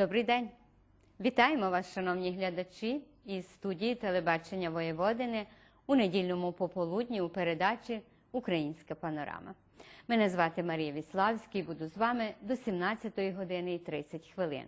Добрий день! Вітаємо вас, шановні глядачі, із студії телебачення Воєводини у недільному пополудні у передачі Українська панорама. Мене звати Марія Віславська і буду з вами до 17 години і 30 хвилин.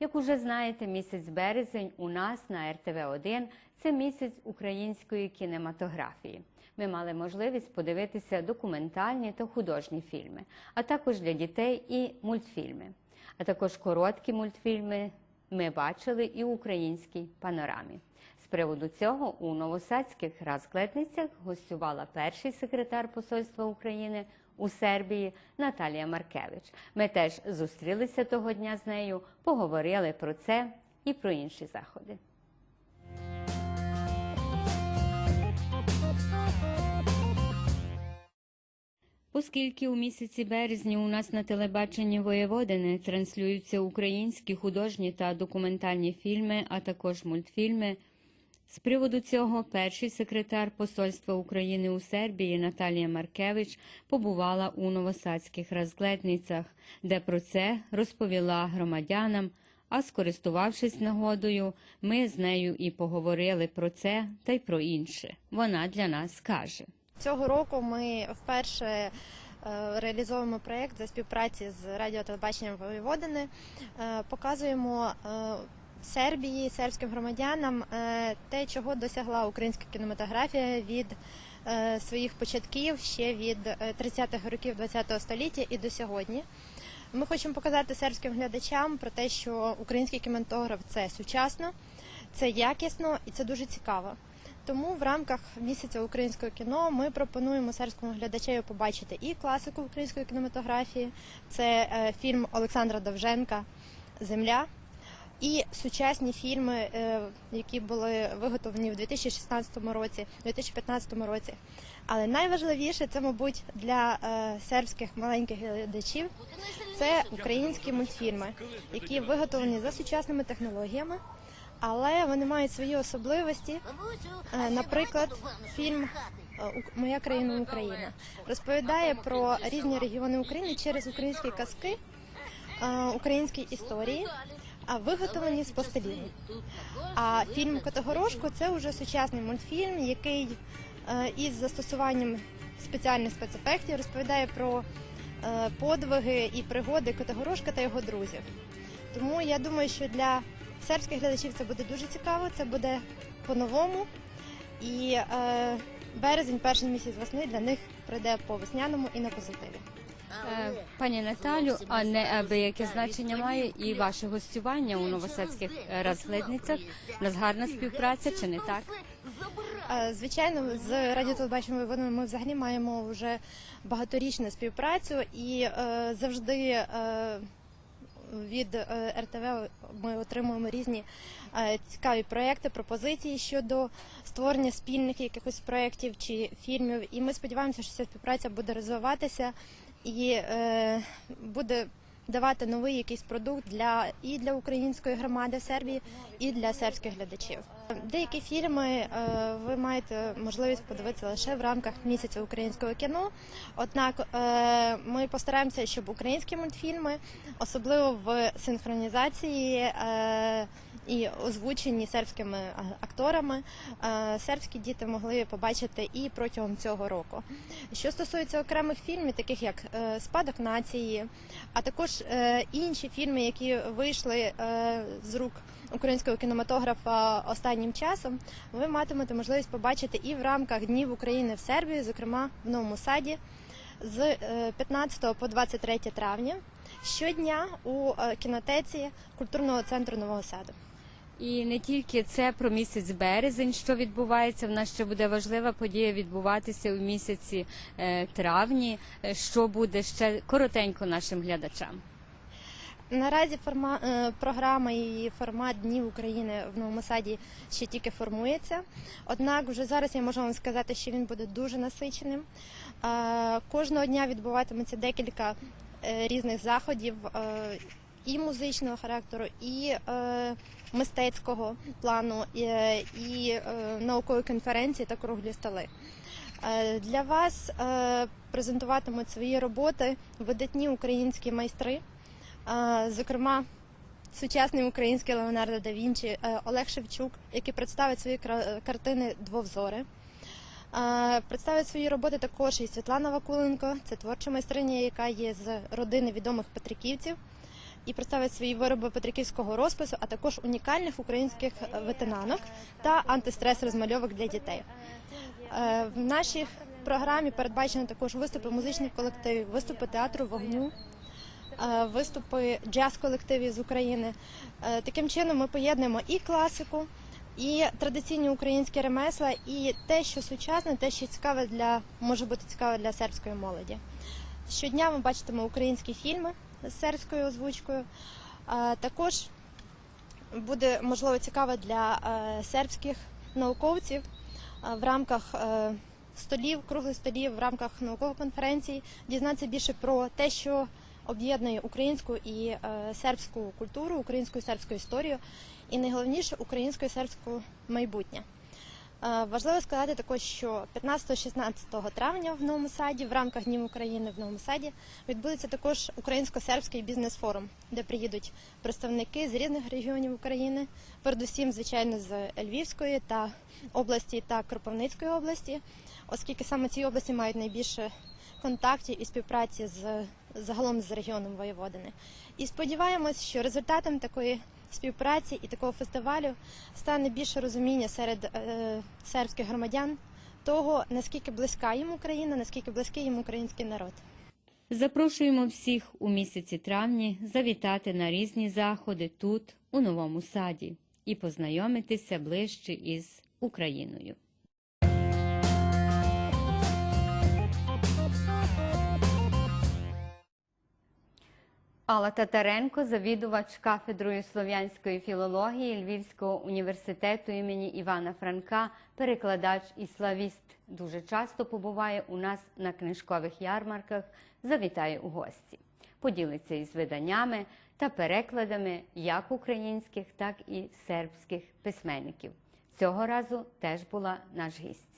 Як уже знаєте, місяць березень у нас на РТВ 1 це місяць української кінематографії. Ми мали можливість подивитися документальні та художні фільми, а також для дітей і мультфільми. А також короткі мультфільми ми бачили і в українській панорамі. З приводу цього у новосадських розкладницях гостювала перший секретар Посольства України у Сербії Наталія Маркевич. Ми теж зустрілися того дня з нею, поговорили про це і про інші заходи. Оскільки у місяці березні у нас на телебаченні Воєводини транслюються українські художні та документальні фільми, а також мультфільми. З приводу цього перший секретар Посольства України у Сербії Наталія Маркевич побувала у новосадських розглядницях, де про це розповіла громадянам. А скористувавшись нагодою, ми з нею і поговорили про це та й про інше. Вона для нас скаже. Цього року ми вперше е, реалізовуємо проєкт за співпраці з радіо телебаченням Воєводини. Е, Показуємо е, Сербії, сербським громадянам те, чого досягла українська кінематографія від своїх початків ще від е, 30-х років ХХ століття і до сьогодні. Ми хочемо показати сербським глядачам про те, що український кінематограф це сучасно, це якісно і це дуже цікаво. Тому в рамках місяця українського кіно ми пропонуємо сербському глядачеві побачити і класику української кінематографії, це е, фільм Олександра Довженка Земля. І сучасні фільми, е, які були виготовлені в 2016 році, 2015 році. Але найважливіше це, мабуть, для е, сербських маленьких глядачів це українські мультфільми, які виготовлені за сучасними технологіями, але вони мають свої особливості. Е, Наприклад, фільм е, Моя країна Україна розповідає про різні регіони України через українські казки, е, українські історії, виготовлені з пластиліну. А фільм Котогорошко це вже сучасний мультфільм, який із застосуванням спеціальних спецефектів розповідає про подвиги і пригоди Котогорошка та його друзів. Тому я думаю, що для сербських глядачів це буде дуже цікаво, це буде по-новому. І е, березень, перший місяць весни для них пройде по весняному і на позитиві. Е, Пані Наталю, а не аби яке значення має і ваше гостювання у новосадських е, розглядницях? У нас гарна співпраця чи не так? Е, Звичайно, з радіотелебаченням Воєводини ми взагалі маємо вже багаторічну співпрацю і е, завжди е, від е, РТВ ми отримуємо різні е, цікаві проекти, пропозиції щодо створення спільних якихось проєктів чи фільмів. І ми сподіваємося, що ця співпраця буде розвиватися і е, буде давати новий якийсь продукт для і для української громади Сербії, і для сербських глядачів. Деякі фільми е, ви маєте можливість подивитися лише в рамках місяця українського кіно. Однак е, ми постараємося, щоб українські мультфільми, особливо в синхронізації. І озвучені сербськими акторами, е, сербські діти могли побачити і протягом цього року. Що стосується окремих фільмів, таких як е, Спадок нації, а також е, інші фільми, які вийшли з рук українського кінематографа останнім часом, ви матимете можливість побачити і в рамках Днів України в Сербії, зокрема в Новому Саді, з е, 15 по 23 травня щодня у кінотеці культурного центру Нового Саду. І не тільки це про місяць березень, що відбувається. В нас ще буде важлива подія відбуватися у місяці е, травні. Е, Що буде ще коротенько нашим глядачам? Наразі форма, е, програма і формат Днів України в Новому Саді ще тільки формується. Однак вже зараз я можу вам сказати, що він буде дуже насиченим. Кожного дня відбуватиметься декілька різних заходів і музичного характеру, і мистецького плану, і, е, і е, наукові конференції та круглі столи. Е, Для вас презентуватимуть свої роботи видатні українські майстри. Зокрема, сучасний український Леонардо да Вінчі, Олег Шевчук, який представить свої картини Двовзори. Представить свої роботи також і Світлана Вакуленко, це творча майстриня, яка є з родини відомих петриківців, і представить свої вироби петриківського розпису, а також унікальних українських е, ветенанок та антистрес розмальовок для дітей. Е, В нашій програмі передбачено також виступи музичних колективів, виступи театру вогню, е, виступи джаз-колективів з України. Таким чином ми поєднуємо і класику, і традиційні українські ремесла, і те, що сучасне, те, що цікаве для може бути цікаве для сербської молоді. Щодня ви бачитиме українські фільми з сербською озвучкою. Також буде можливо цікаво для е, сербських науковців в рамках е, столів, круглих столів, в рамках наукових конференцій дізнатися більше про те, що об'єднує українську і е, сербську культуру, українську і сербську історію, і найголовніше українську і сербську майбутнє. Е, Важливо сказати також, що 15-16 травня в Новому Саді, в рамках Днів України в Новому Саді, відбудеться також українсько-сербський бізнес-форум, де приїдуть представники з різних регіонів України, передусім, звичайно, з Львівської та області та Кропивницької області, оскільки саме ці області мають найбільше контактів і співпраці з загалом з регіоном Воєводини. І сподіваємось, що результатом такої співпраці і такого фестивалю стане більше розуміння серед е, сербських громадян того, наскільки близька їм Україна, наскільки близький їм український народ. Запрошуємо всіх у місяці травні завітати на різні заходи тут, у Новому Саді, і познайомитися ближче із Україною. Алла Татаренко, завідувач кафедрою слов'янської філології Львівського університету імені Івана Франка, перекладач і славіст, дуже часто побуває у нас на книжкових ярмарках, завітає у гості. Поділиться із виданнями та перекладами як українських, так і сербських письменників. Цього разу теж була наш гість.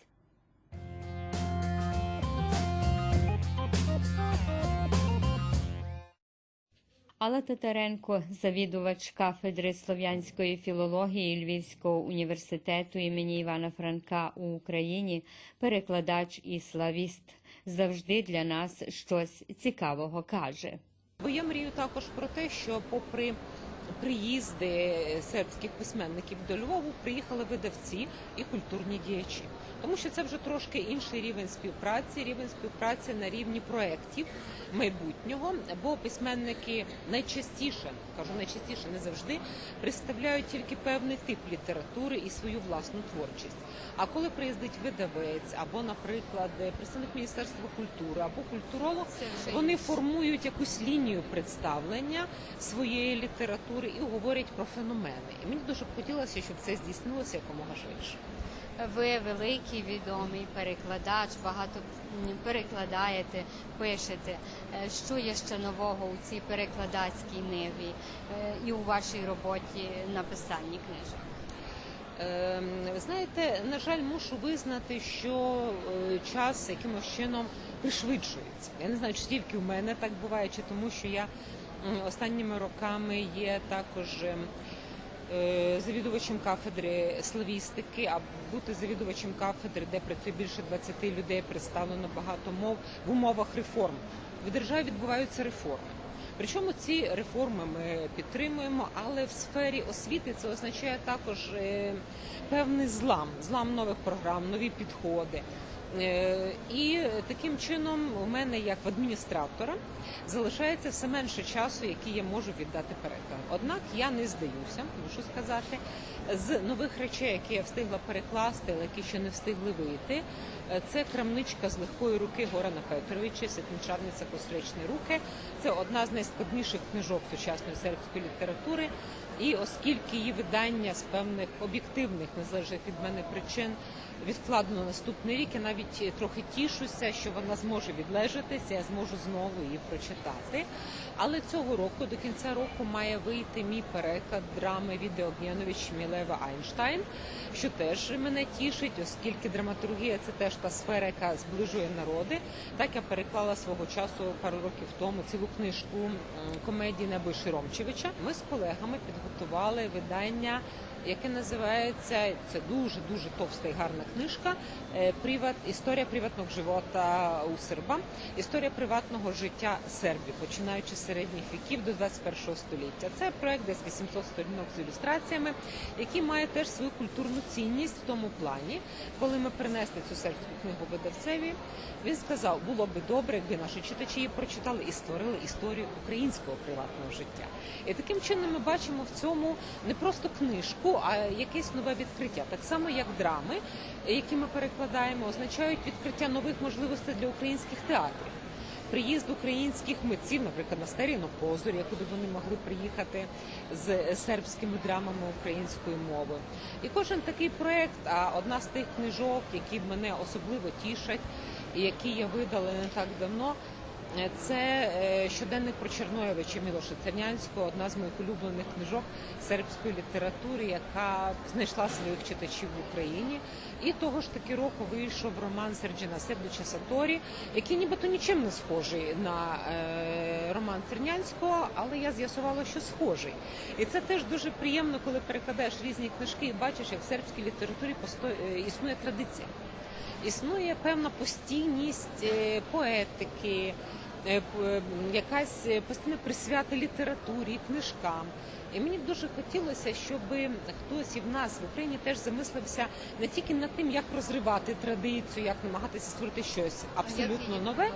Алла Татаренко, завідувач кафедри слов'янської філології Львівського університету імені Івана Франка у Україні, перекладач і славіст, завжди для нас щось цікавого каже. Бо я мрію також про те, що попри приїзди сербських письменників до Львову приїхали видавці і культурні діячі. Тому що це вже трошки інший рівень співпраці, рівень співпраці на рівні проєктів майбутнього, бо письменники найчастіше, кажу найчастіше, не завжди, представляють тільки певний тип літератури і свою власну творчість. А коли приїздить видавець або, наприклад, представник Міністерства культури або культуролог, вони формують якусь лінію представлення своєї літератури і говорять про феномени. І мені дуже б хотілося, щоб це здійснилося якомога швидше. Ви великий відомий перекладач, багато перекладаєте, пишете. Е, Що є ще нового у цій перекладацькій ниві е, і у вашій роботі написанні книжок? Ем, знаєте, на жаль, мушу визнати, що е, час якимось чином пришвидшується. Я не знаю, чи тільки в мене так буває, чи тому, що я останніми роками є також. Е, Завідувачем кафедри славістики, а бути завідувачем кафедри, де працює більше 20 людей, представлено багато мов в умовах реформ. В державі відбуваються реформи. Причому ці реформи ми підтримуємо, але в сфері освіти це означає також е, певний злам, злам нових програм, нові підходи. Е, І таким чином у мене, як в адміністратора, залишається все менше часу, який я можу віддати перекладу. Однак я не здаюся, мушу сказати, з нових речей, які я встигла перекласти, але які ще не встигли вийти. е, Це крамничка з легкої руки Горана Петровича, Святничарниця Костричні руки. Це одна з найскладніших книжок сучасної сербської літератури. І оскільки її видання з певних об'єктивних незалежних від мене причин відкладено наступний рік, я навіть трохи тішуся, що вона зможе відлежатися, я зможу знову її прочитати. Але цього року, до кінця року, має вийти мій переклад драми Відео Огнєнович Мілева Айнштайн, що теж мене тішить, оскільки драматургія це теж та сфера, яка зближує народи. Так я переклала свого часу пару років тому цілу книжку комедії Небо Широмчевича. Ми з колегами підготували видання. Яке називається це дуже дуже товста і гарна книжка. е, Приват історія приватного живота у Серба, історія приватного життя Сербії, починаючи з середніх віків до 21 століття. Це проект десь 800 сторінок з ілюстраціями, який має теж свою культурну цінність в тому плані, коли ми принесли цю сербську книгу видавцеві. Він сказав, було би добре, якби наші читачі її прочитали і створили історію українського приватного життя. І таким чином ми бачимо в цьому не просто книжку, а якесь нове відкриття. Так само, як драми, які ми перекладаємо, означають відкриття нових можливостей для українських театрів. Приїзд українських митців, наприклад, на Старіно Позорі, куди вони могли приїхати з сербськими драмами українською мовою. І кожен такий проект, а одна з тих книжок, які мене особливо тішать, і які я видала не так давно. Це е, щоденник про Чорноєвича Мілоша Цернянського, одна з моїх улюблених книжок сербської літератури, яка знайшла своїх читачів в Україні. І того ж таки року вийшов роман Серджина Сердича Саторі, який нібито нічим не схожий на е, роман Цернянського, але я з'ясувала, що схожий. І це теж дуже приємно, коли перекладаєш різні книжки і бачиш, як в сербській літературі е, існує традиція. Існує певна постійність поетики, якась е, постійна присвята літературі, книжкам. І мені б дуже хотілося, щоб хтось і в нас в Україні теж замислився не тільки над тим, як розривати традицію, як намагатися створити щось абсолютно нове,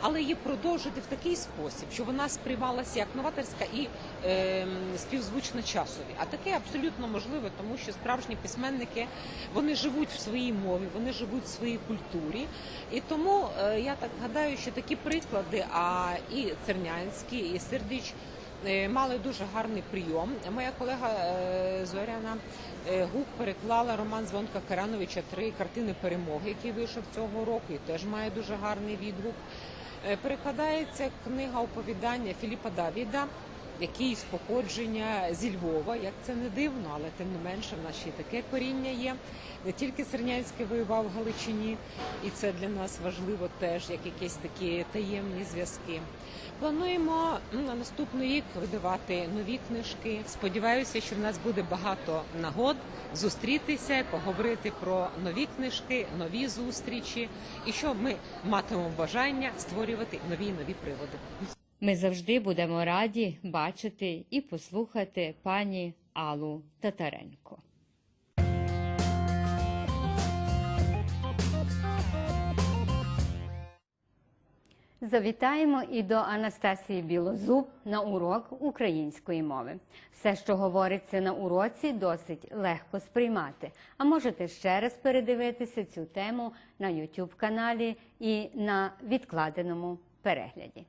але її продовжити в такий спосіб, що вона сприймалася як новаторська і е, співзвучна часові. А таке абсолютно можливо, тому що справжні письменники вони живуть в своїй мові, вони живуть в своїй культурі. І тому е, я так гадаю, що такі приклади, а і Цернянський, і Сердич. Е, Мали дуже гарний прийом. Моя колега е, Зоряна е, Гук переклала роман Звонка Карановича Три картини перемоги, який вийшов цього року, і теж має дуже гарний відгук. Перекладається книга оповідання Філіпа Давіда, який з походження зі Львова, як це не дивно, але тим не менше в нас ще й таке коріння є. Не тільки Сернянський воював в Галичині, і це для нас важливо теж, як якісь такі таємні зв'язки. Плануємо на наступний рік видавати нові книжки. Сподіваюся, що в нас буде багато нагод зустрітися, поговорити про нові книжки, нові зустрічі, і що ми матимемо бажання створювати нові нові приводи. Ми завжди будемо раді бачити і послухати пані Аллу Татаренко. Завітаємо і до Анастасії Білозуб на урок української мови. Все, що говориться на уроці, досить легко сприймати. А можете ще раз передивитися цю тему на YouTube каналі і на відкладеному перегляді.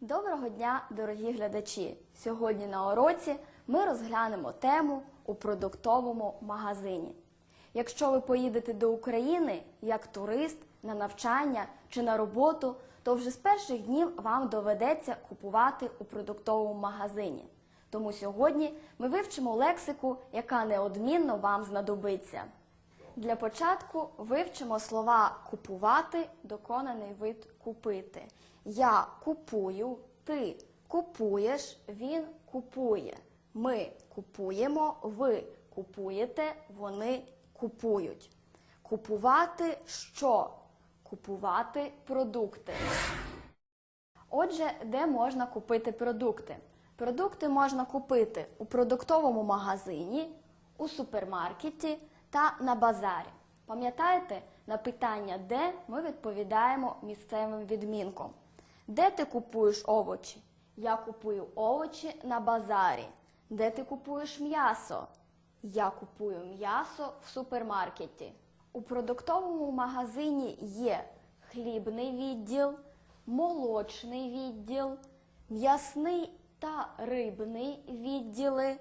Доброго дня, дорогі глядачі! Сьогодні на уроці ми розглянемо тему у продуктовому магазині. Якщо ви поїдете до України як турист на навчання чи на роботу, то вже з перших днів вам доведеться купувати у продуктовому магазині. Тому сьогодні ми вивчимо лексику, яка неодмінно вам знадобиться. Для початку вивчимо слова купувати, доконаний вид купити. Я купую, ти купуєш, він купує. Ми купуємо, ви купуєте, вони купують. Купувати що? Купувати продукти. Отже, де можна купити продукти? Продукти можна купити у продуктовому магазині, у супермаркеті та на базарі. Пам'ятаєте, на питання де ми відповідаємо місцевим відмінком. Де ти купуєш овочі? Я купую овочі на базарі. Де ти купуєш м'ясо? Я купую м'ясо в супермаркеті. У продуктовому магазині є хлібний відділ, молочний відділ, м'ясний та рибний відділи,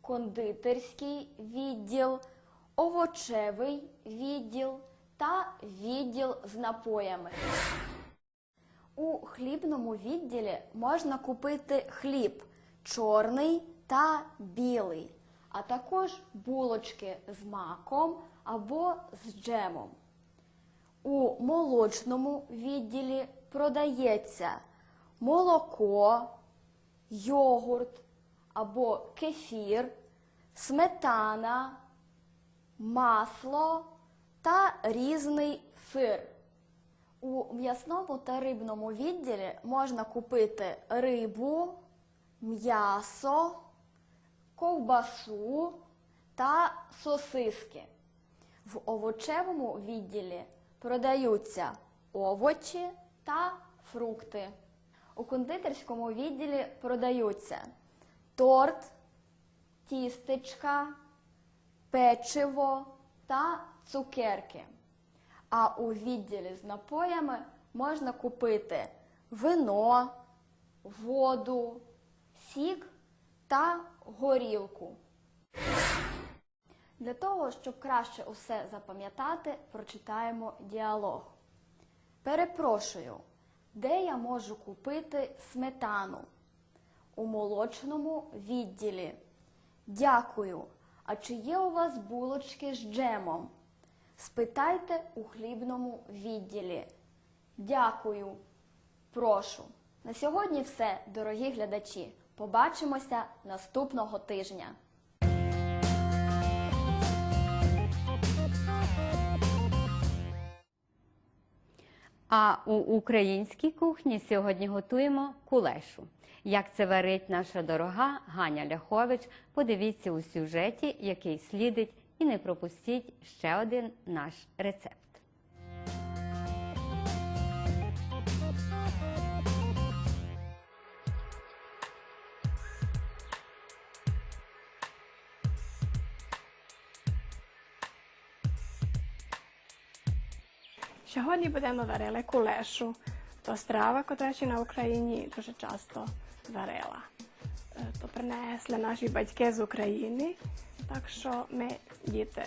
кондитерський відділ, овочевий відділ та відділ з напоями. У хлібному відділі можна купити хліб чорний та білий, а також булочки з маком або з джемом. У молочному відділі продається молоко, йогурт або кефір, сметана, масло та різний сир. У м'ясному та рибному відділі можна купити рибу, м'ясо, ковбасу та сосиски. В овочевому відділі продаються овочі та фрукти. У кондитерському відділі продаються торт, тістечка, печиво та цукерки. А у відділі з напоями можна купити вино, воду, сік та горілку. Для того, щоб краще усе запам'ятати, прочитаємо діалог. Перепрошую, де я можу купити сметану? У молочному відділі. Дякую. А чи є у вас булочки з джемом? Спитайте у хлібному відділі. Дякую. Прошу. На сьогодні все, дорогі глядачі. Побачимося наступного тижня. А у українській кухні сьогодні готуємо кулешу. Як це варить наша дорога Ганя Ляхович, подивіться у сюжеті, який слідить, і не пропустіть ще один наш рецепт. Сьогодні будемо варили кулешу. То страва, яку речі на Україні дуже часто варила. То принесли наші батьки з України, так що ми, діти,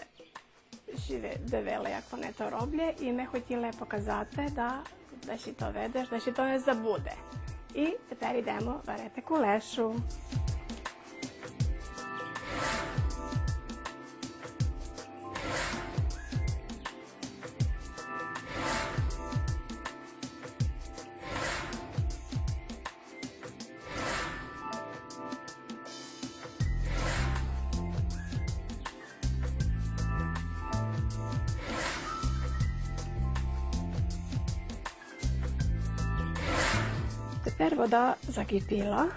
живі дивили, як вони то роблять, і ми хотіли показати, да, да ще то видиш, да ще то не забуде. І тепер йдемо варити кулешу. закипіла.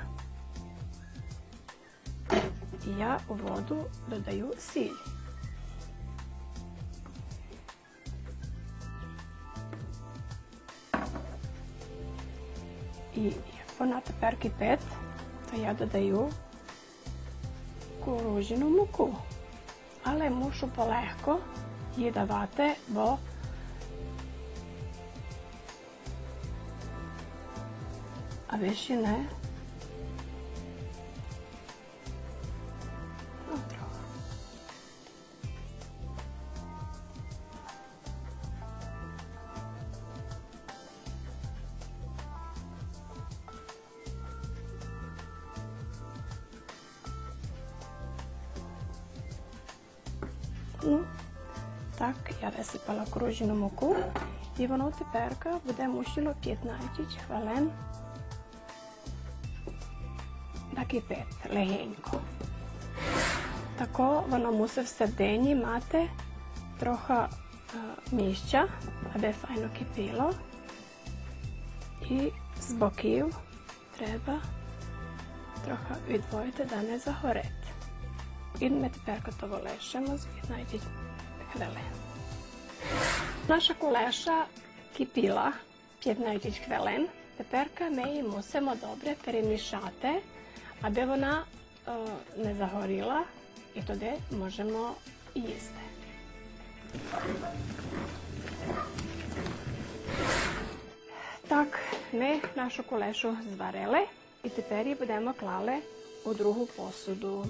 І я у воду додаю сіль. І як вона тепер кипить, то я додаю кукурудзяну муку. Але мушу полегко її давати, бо Вещі не. Ну. Ну, так, я висипала кружену муку, і воно тепер буде мусило 15 хвилин накипить легенько. Тако воно мусить всередині мати трохи е, місця, аби файно кипіло. І з боків треба трохи відводити, да не загорить. І ми тепер готово лишимо з 15 хвилин. Наша кулеша кипіла 15 хвилин. Тепер ми її мусимо добре перемішати, аби вона е, не загоріла, і тоді можемо їсти. Так, ми нашу кулешу зварили і тепер її будемо клали у другу посуду.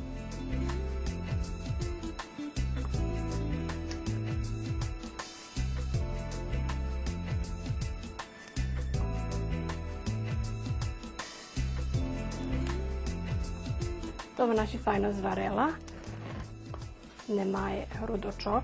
То вона ще файно зварила. Немає грудочок.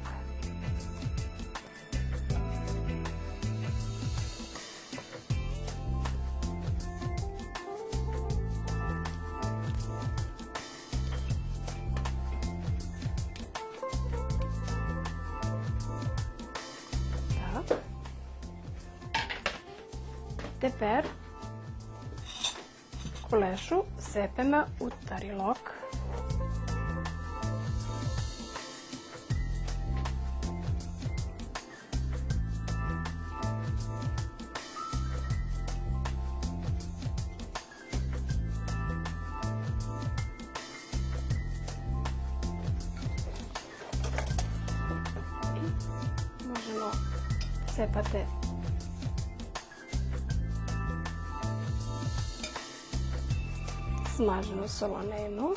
cepema u tarilok. Možemo cepate smaženu solonenu.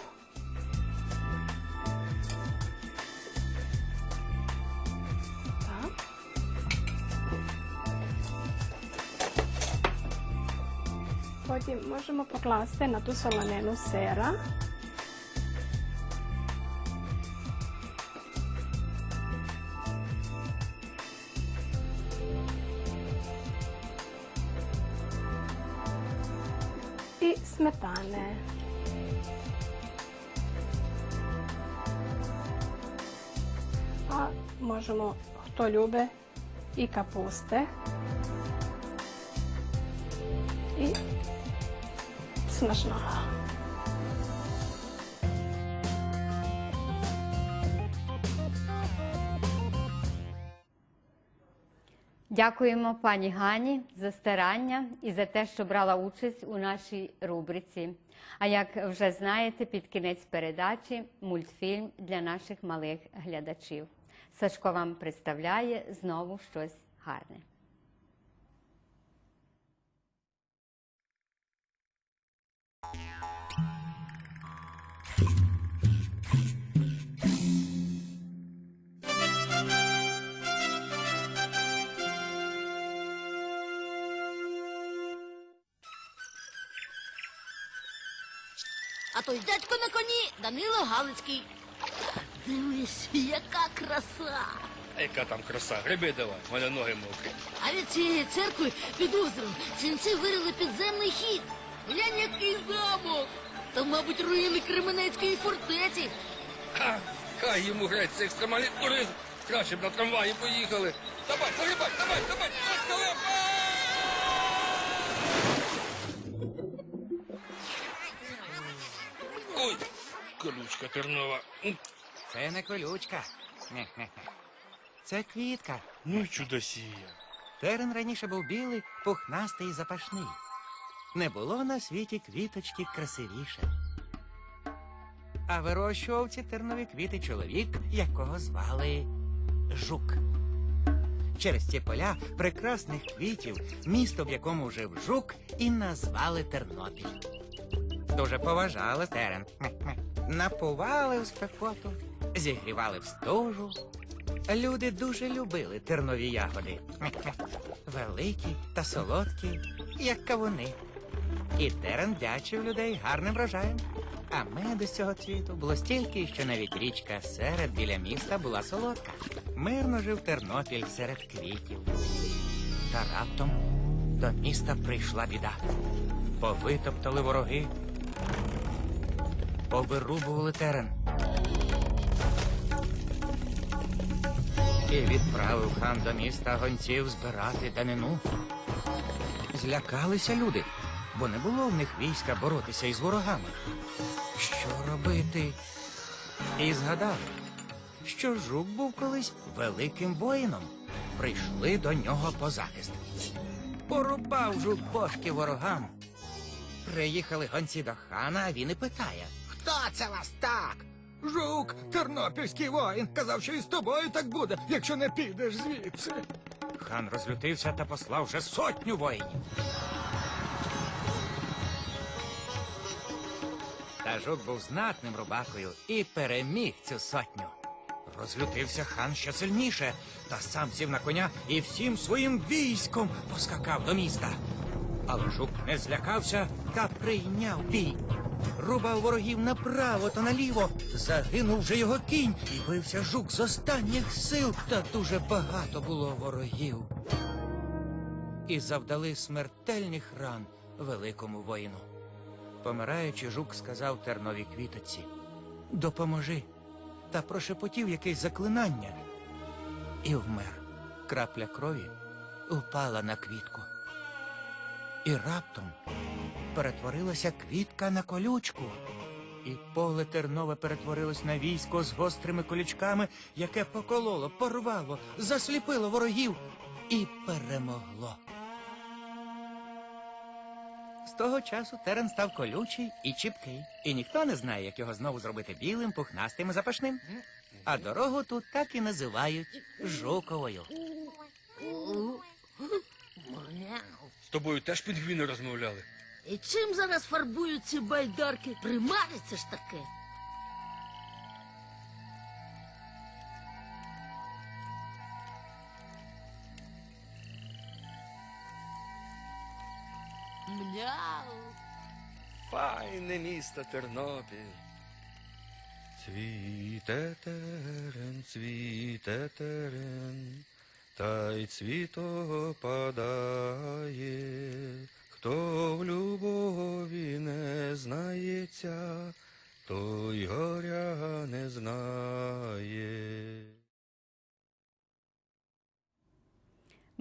Možemo poglaste na tu solanenu sera. І сметани. А можемо, хто любить, і капусти. І смачного. Дякуємо пані Гані за старання і за те, що брала участь у нашій рубриці. А як вже знаєте, під кінець передачі мультфільм для наших малих глядачів. Сашко вам представляє знову щось гарне. А той дядько на коні Данило Галицький. Дивись, яка краса! Яка там краса, гриби давай, в мене ноги мокрі. А від цієї церкви під озером сінці вирили підземний хід. Глянь, який замок! Там, мабуть, руїни Кременецької фортеці. Ха, хай йому грець цей екстремальний туризм. Краще б на трамваї поїхали. Давай, загрібай, давай, давай, давай, Ой, колючка тернова. Це не колючка. Це квітка. Ну чудосія. Терен раніше був білий, пухнастий і запашний. Не було на світі квіточки красивіше. А вирощував ці тернові квіти чоловік, якого звали Жук. Через ці поля прекрасних квітів, місто, в якому жив жук, і назвали Тернопіль. Дуже поважали терен. Напували в спекоту, зігрівали в стужу. Люди дуже любили тернові ягоди. Великі та солодкі, як кавуни. І терен дячив людей гарним врожаєм. А меду з цього цвіту було стільки, що навіть річка серед біля міста була солодка. Мирно жив Тернопіль серед квітів. Та раптом до міста прийшла біда. Повитоптали вороги, повирубували терен. І відправив хан до міста гонців збирати данину. Злякалися люди, бо не було в них війська боротися із ворогами. Що робити? І згадали, що жук був колись великим воїном. Прийшли до нього по захист. Порубав жук бошки ворогам. Приїхали гонці до хана, а він і питає: Хто це вас так? Жук, тернопільський воїн, казав, що і з тобою так буде, якщо не підеш звідси. хан розлютився та послав вже сотню воїнів. Та жук був знатним рубакою і переміг цю сотню. Розлютився хан ще сильніше, та сам сів на коня і всім своїм військом поскакав до міста. Але жук не злякався та прийняв бій. Рубав ворогів направо та наліво. Загинув вже його кінь і бився жук з останніх сил, та дуже багато було ворогів. І завдали смертельних ран великому воїну. Помираючи, жук сказав терновій квітоці Допоможи. Та прошепотів якесь заклинання. І вмер. Крапля крові впала на квітку. І раптом перетворилася квітка на колючку. І поле тернове перетворилось на військо з гострими колючками, яке покололо, порвало, засліпило ворогів і перемогло. З того часу терен став колючий і чіпкий, і ніхто не знає, як його знову зробити білим, пухнастим і запашним. А дорогу тут так і називають жуковою. З тобою теж підвійно розмовляли. І чим зараз фарбують ці байдарки? Примариться ж таке. Мяу. Файне місто Тернопіль. Цвіте терен, цвіте терен, та й цвіто падає. Хто в любові не знається, той горя не знає.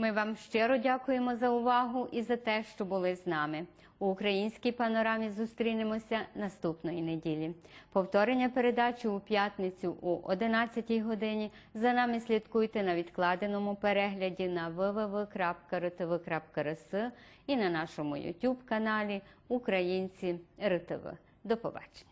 Ми вам щиро дякуємо за увагу і за те, що були з нами. У українській панорамі зустрінемося наступної неділі. Повторення передачі у п'ятницю о 11 годині. За нами слідкуйте на відкладеному перегляді на www.rtv.rs і на нашому YouTube каналі Українці РТВ. До побачення.